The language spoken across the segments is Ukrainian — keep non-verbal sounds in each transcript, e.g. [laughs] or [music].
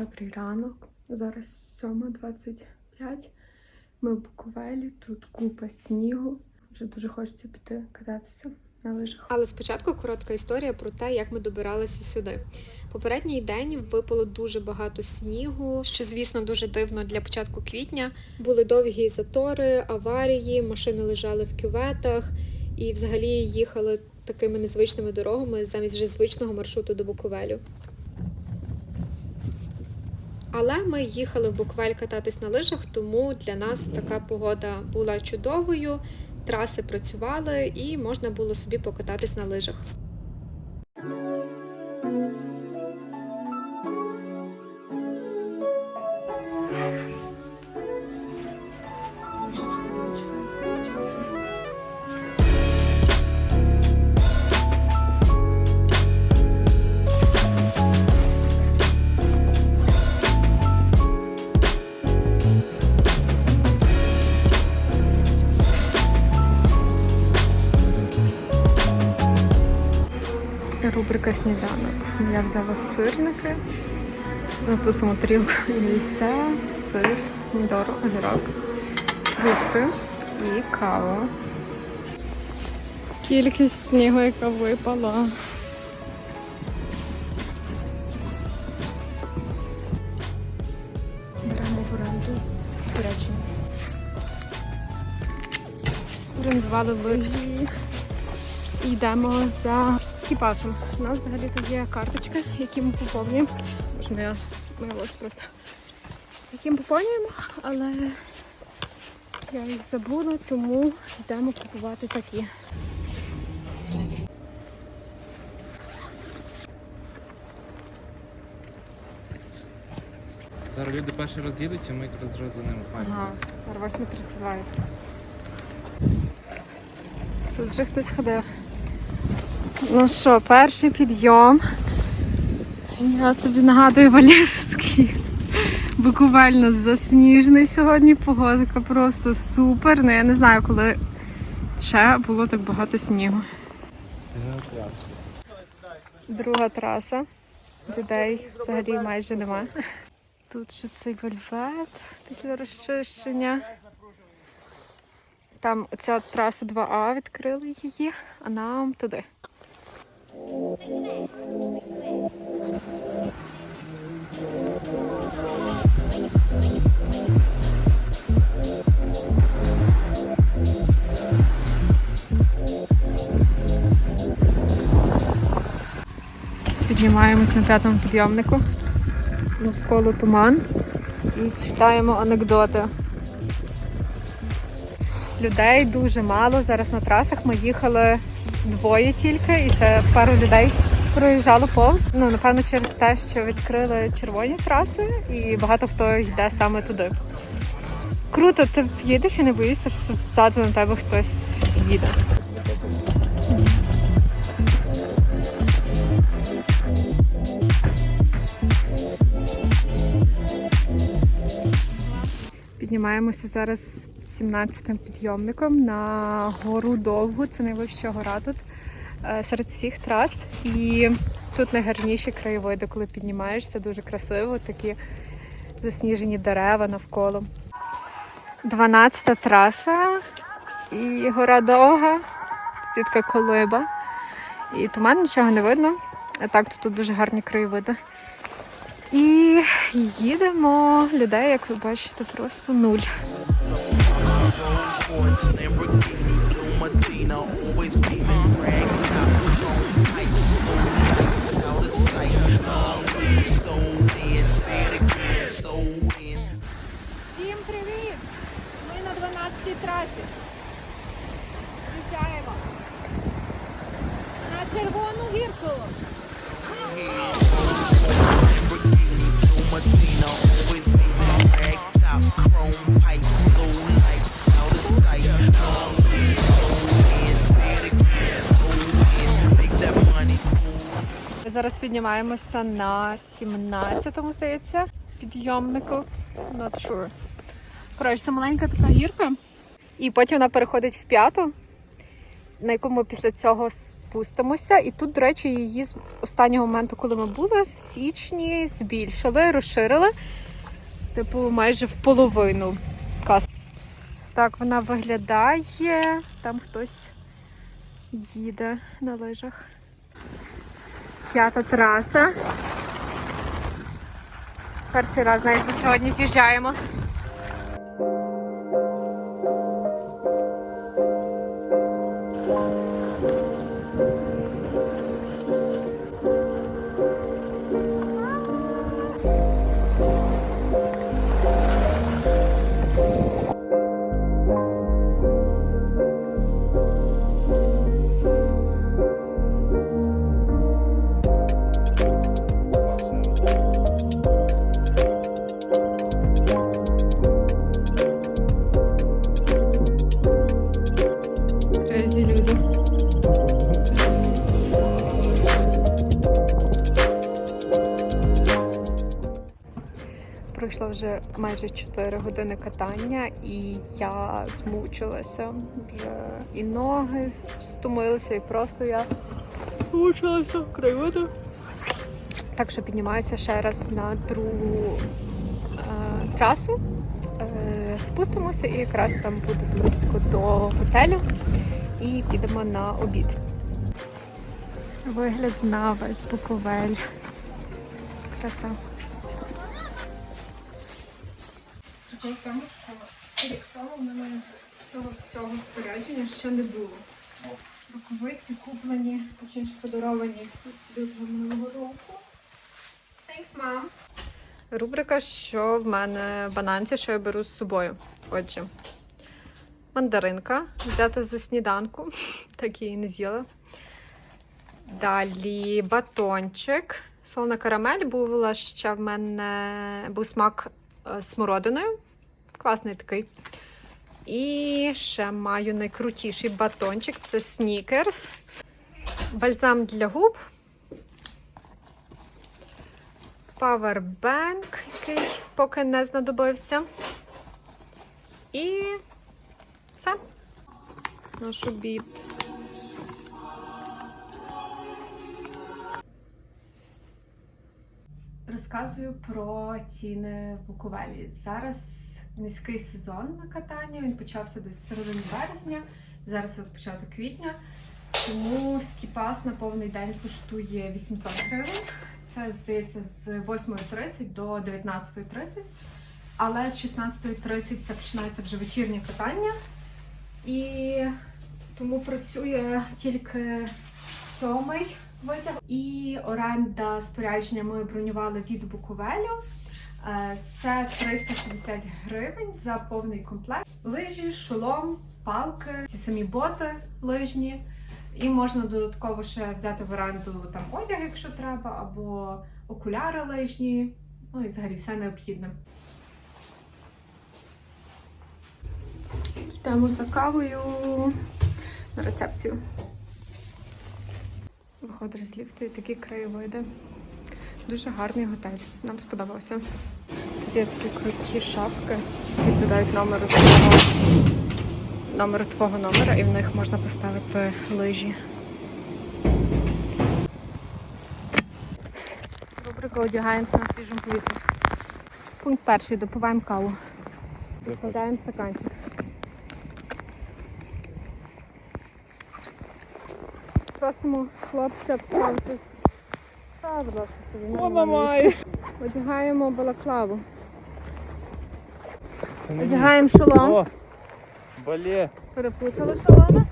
Добрий ранок. Зараз 7.25. Ми в Буковелі, тут купа снігу. Вже дуже хочеться піти кататися на лижах. Але спочатку коротка історія про те, як ми добиралися сюди. Попередній день випало дуже багато снігу, що, звісно, дуже дивно для початку квітня. Були довгі затори, аварії, машини лежали в кюветах і взагалі їхали такими незвичними дорогами замість вже звичного маршруту до Буковелю. Але ми їхали в Буковель кататись на лижах, тому для нас така погода була чудовою. Траси працювали і можна було собі покататись на лижах. Сніданок. Я взяла сирники, на ту саму тарілку яйце, сир, помідор, огірок, фрукти і кава. Кількість снігу, яка випала. Беремо в оренду Туреччину. Орендували лижі. І йдемо за скіпасом. У нас взагалі тут є карточки, які ми поповнюємо. Може, моя, моя просто. Які ми поповнюємо, але я їх забула, тому йдемо купувати такі. Зараз люди перший раз їдуть, і ми якраз вже за ними пані. Ага, 8.32. Тут вже хтось ходив. Ну що, перший підйом. Я собі нагадую Валерський. Буквально засніжний сьогодні. Погодка просто супер. Ну я не знаю, коли ще було так багато снігу. Друга траса. Людей взагалі майже нема. Тут ще цей вельвет після розчищення. Там оця траса 2А відкрили її, а нам туди. Піднімаємось на п'ятому підйомнику. Навколо туман і читаємо анекдоти. Людей дуже мало. Зараз на трасах ми їхали двоє тільки, і ще пару людей проїжджало повз. Ну, напевно, через те, що відкрили червоні траси, і багато хто йде саме туди. Круто, ти їдеш і не боїшся, що ззаду на тебе хтось їде. Піднімаємося зараз 17-м підйомником на гору Довгу. Це найвища гора тут е, серед всіх трас. І тут найгарніші краєвиди, коли піднімаєшся, дуже красиво, такі засніжені дерева навколо. 12-та траса і гора довга. Тут така колиба. І туман нічого не видно. А так тут дуже гарні краєвиди. Їдемо. Людей, як ви бачите, просто нуль. Піднімаємося на 17-му, здається, підйомнику. Not sure. Коротше, це маленька така гірка. І потім вона переходить в п'яту. на яку ми після цього спустимося. І тут, до речі, її з останнього моменту, коли ми були, в січні збільшили, розширили. Типу, майже в половину. Ось Так вона виглядає. Там хтось їде на лижах. П'ята траса. Перший раз навіть за сьогодні з'їжджаємо. Вже майже 4 години катання, і я змучилася вже і ноги стомилися, і просто я змучилася краєвиду. Так що піднімаюся ще раз на другу е, трасу. Е, спустимося і якраз там буде близько до готелю. І підемо на обід. Вигляд на весь Буковель. Краса. Прикол в тому, що рік тому в мене цього всього спорядження ще не було. Рукавиці куплені, точніше подаровані лютого минулого року. Thanks, mom. Рубрика, що в мене в бананці, що я беру з собою. Отже, мандаринка взята за сніданку, [laughs] так її не з'їла. Далі батончик. Солона карамель була ще в мене був смак е, смородиною. Класний такий. І ще маю найкрутіший батончик це снікерс. Бальзам для губ. Павербенк, який поки не знадобився. І все. Наш обід. Розказую про ціни в Буковелі. Зараз низький сезон на катання. Він почався десь з середини березня, зараз от початок квітня. Тому скіпас на повний день коштує 800 гривень. Це здається з 8.30 до 19.30. Але з 16.30 це починається вже вечірнє катання. І тому працює тільки сьомий витяг. І оренда спорядження ми бронювали від Буковелю. Е, Це 360 гривень за повний комплект. Лижі, шолом, палки, ті самі боти лижні. І можна додатково ще взяти в оренду там одяг, якщо треба, або окуляри лижні. Ну і взагалі все необхідне. Йдемо за кавою на рецепцію. Виходиш з ліфту і такі краєвиди. Дуже гарний готель. Нам сподобався. Тут є такі круті шафки, які номеру твого, номеру твого номера, і в них можна поставити лижі. Рубрика одягаємося на свіжому повітрі. Пункт перший. Допиваємо каву. Складаємо стаканчик. Просимо хлопця поставити. Та, будь ласка, собі. О, Одягаємо балаклаву. Одягаємо шолом. О, бале. Перепутали шоломи.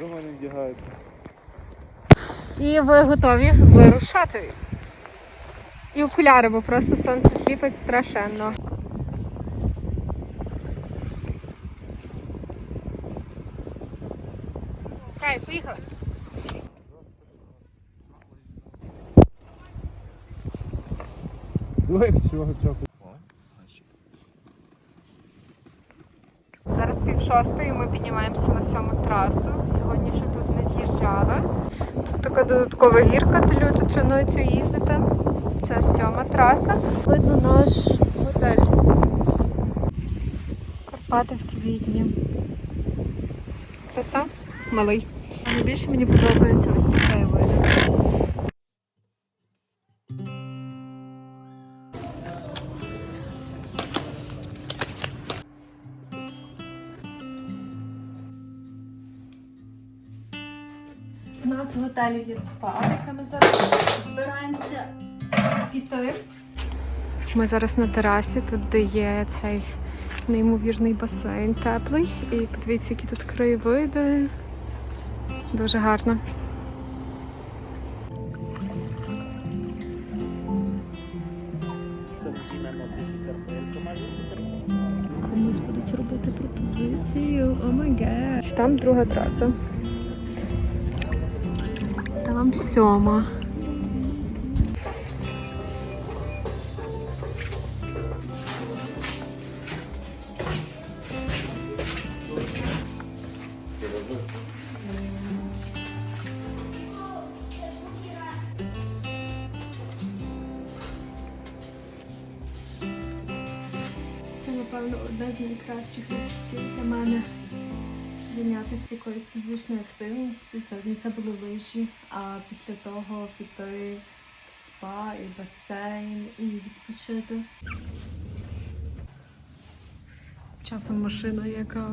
Думаю, не вдягають. І ви готові вирушати. І окуляри, бо просто сонце сліпить страшенно. Хай, поїхали. Дуй, чого чого. Зараз пів шостої ми піднімаємося на сьому трасу. Сьогодні ще тут не з'їжджали. Тут така додаткова гірка, де люди тренуються їздити. Це сьома траса. Видно наш готель. Карпати в квітні. Краса? малий. Найбільше мені подобаються ось ці краєвиди. У нас в готелі є спа, яке ми зараз збираємося піти. Ми зараз на терасі, тут де є цей неймовірний басейн теплий. І подивіться, які тут краєвиди. Дуже гарно. Комусь будуть робити пропозицію. О май гад. Там друга траса. Сьома. Це, напевно, одне з найкращих відчуттів для мене зайнятися якоюсь фізичною активністю. Сьогодні це були лижі, а після того піти в спа і басейн і відпочити. Часом машина, яка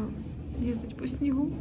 їздить по снігу.